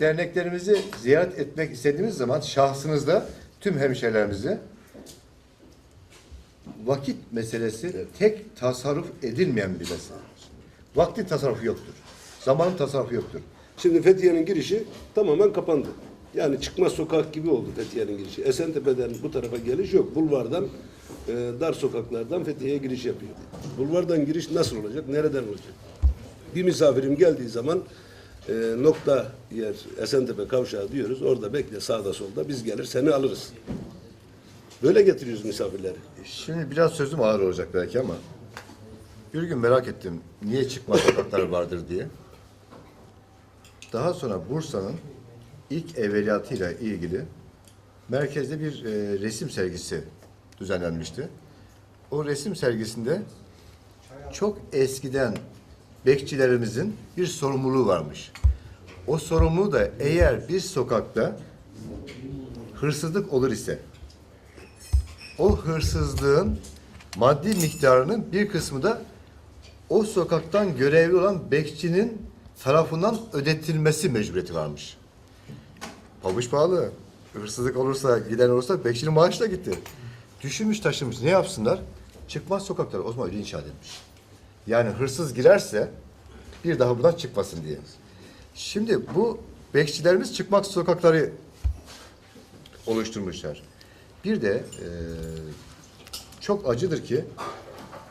Derneklerimizi ziyaret etmek istediğimiz zaman şahsınızda tüm hemşehrilerimizi vakit meselesi tek tasarruf edilmeyen bir mesele. Vaktin tasarrufu yoktur. Zamanın tasarrufu yoktur. Şimdi Fethiye'nin girişi tamamen kapandı. Yani çıkmaz sokak gibi oldu Fethiye'nin girişi. Esentepe'den bu tarafa geliş yok. Bulvardan, e, dar sokaklardan Fethiye'ye giriş yapıyor. Bulvardan giriş nasıl olacak? Nereden olacak? Bir misafirim geldiği zaman e, nokta yer Esentepe kavşağı diyoruz. Orada bekle sağda solda biz gelir seni alırız. Böyle getiriyoruz misafirleri. Şimdi biraz sözüm ağır olacak belki ama bir gün merak ettim niye çıkmaz sokaklar vardır diye. Daha sonra Bursa'nın ilk evveliyatıyla ilgili merkezde bir e, resim sergisi düzenlenmişti. O resim sergisinde çok eskiden bekçilerimizin bir sorumluluğu varmış. O sorumluluğu da eğer bir sokakta hırsızlık olur ise o hırsızlığın maddi miktarının bir kısmı da o sokaktan görevli olan bekçinin tarafından ödetilmesi mecburiyeti varmış. Pabuç pahalı. Hırsızlık olursa, giden olursa bekçinin maaşı da gitti. Düşünmüş taşımış. Ne yapsınlar? Çıkmaz sokaklar. O zaman öyle inşa edilmiş. Yani hırsız girerse bir daha buradan çıkmasın diye. Şimdi bu bekçilerimiz çıkmak sokakları oluşturmuşlar. Bir de e, çok acıdır ki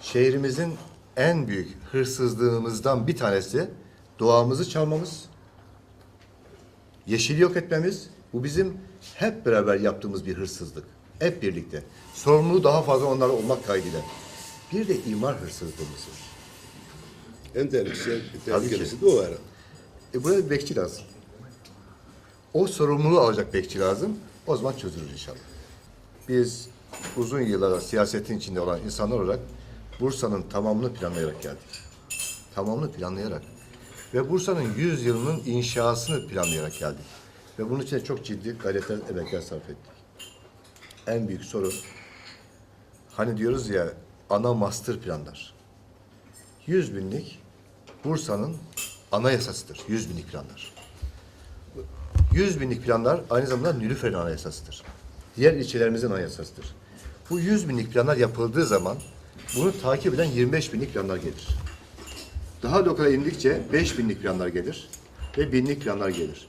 şehrimizin en büyük hırsızlığımızdan bir tanesi doğamızı çalmamız, yeşili yok etmemiz. Bu bizim hep beraber yaptığımız bir hırsızlık. Hep birlikte. Sorumluluğu daha fazla onlar olmak kaydıyla. Bir de imar hırsızlığımız var. En tehlikeli, ki. tehlikelisi de o herhalde. E buraya bir bekçi lazım. O sorumluluğu alacak bekçi lazım. O zaman çözülür inşallah. Biz uzun yıllar siyasetin içinde olan insanlar olarak Bursa'nın tamamını planlayarak geldik. Tamamını planlayarak. Ve Bursa'nın 100 yılının inşasını planlayarak geldik. Ve bunun için çok ciddi gayretler, emekler sarf ettik. En büyük sorun, hani diyoruz ya, ana master planlar. 100 binlik Bursa'nın anayasasıdır. 100 binlik planlar. 100 binlik planlar aynı zamanda Nilüfer'in anayasasıdır. Diğer ilçelerimizin anayasasıdır. Bu 100 binlik planlar yapıldığı zaman bunu takip eden 25 binlik planlar gelir. Daha lokale indikçe 5 binlik planlar gelir ve binlik planlar gelir.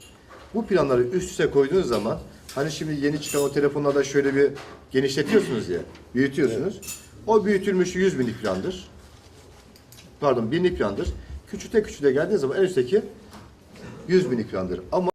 Bu planları üst üste koyduğunuz zaman hani şimdi yeni çıkan o telefonlarda şöyle bir genişletiyorsunuz ya, büyütüyorsunuz. O büyütülmüş 100 binlik plandır pardon binlik plandır. Küçüte küçüte geldiği zaman en üstteki 100 binlik plandır. Ama